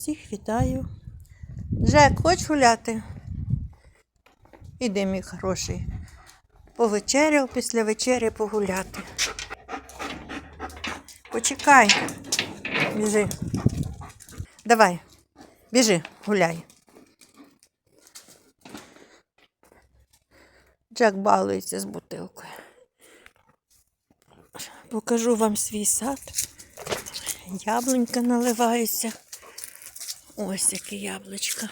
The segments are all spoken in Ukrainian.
Всіх вітаю. Джек, хочеш гуляти? Іди, мій хороший. Повечеряв, після вечері погуляти. Почекай. Біжи. Давай, біжи, гуляй. Джек балується з бутилкою. Покажу вам свій сад. Яблунька наливається. Ось яке яблучко.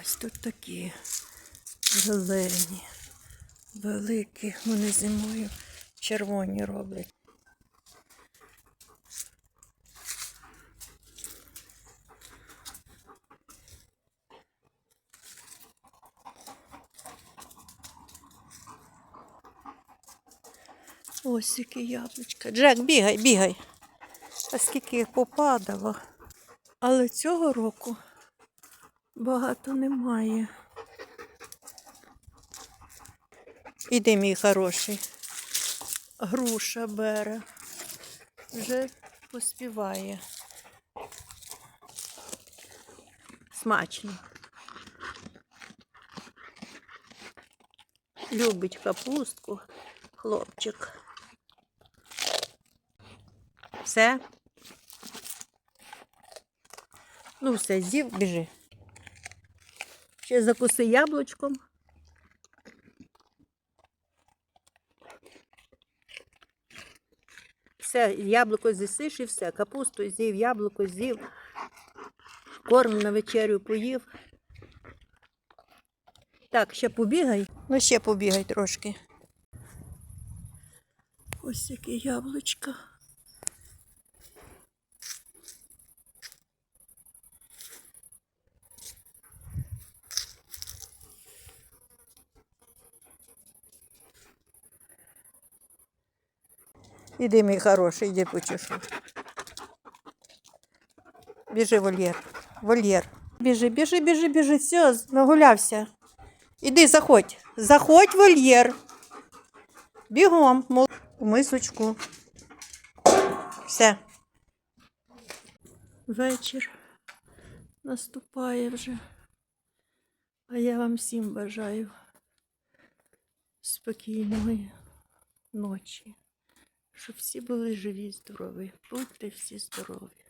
Ось тут такі зелені, великі, вони зимою червоні роблять. Ось які яблучка. Джек, бігай, бігай. А скільки їх попадало. Але цього року багато немає. Іди, мій хороший. Груша бере. Вже поспіває. Смачно. Любить капустку, хлопчик. Все. Ну, все, з'їв, біжи. Ще закуси яблучком. Все, яблуко з'їсиш і все. Капусту з'їв, яблуко з'їв. Корм на вечерю поїв. Так, ще побігай. Ну, ще побігай трошки. Ось яке яблучко. Іди, мій хороший, іди почешу. Біжи, вольєр. Вольєр. Біжи, біжи, біжи, біжи. Все, нагулявся. Іди, заходь. Заходь, вольєр. Бігом, мол... у мисочку. Все. Вечір наступає вже. А я вам всім бажаю спокійної ночі. Щоб всі були живі, здорові. Будьте всі здорові.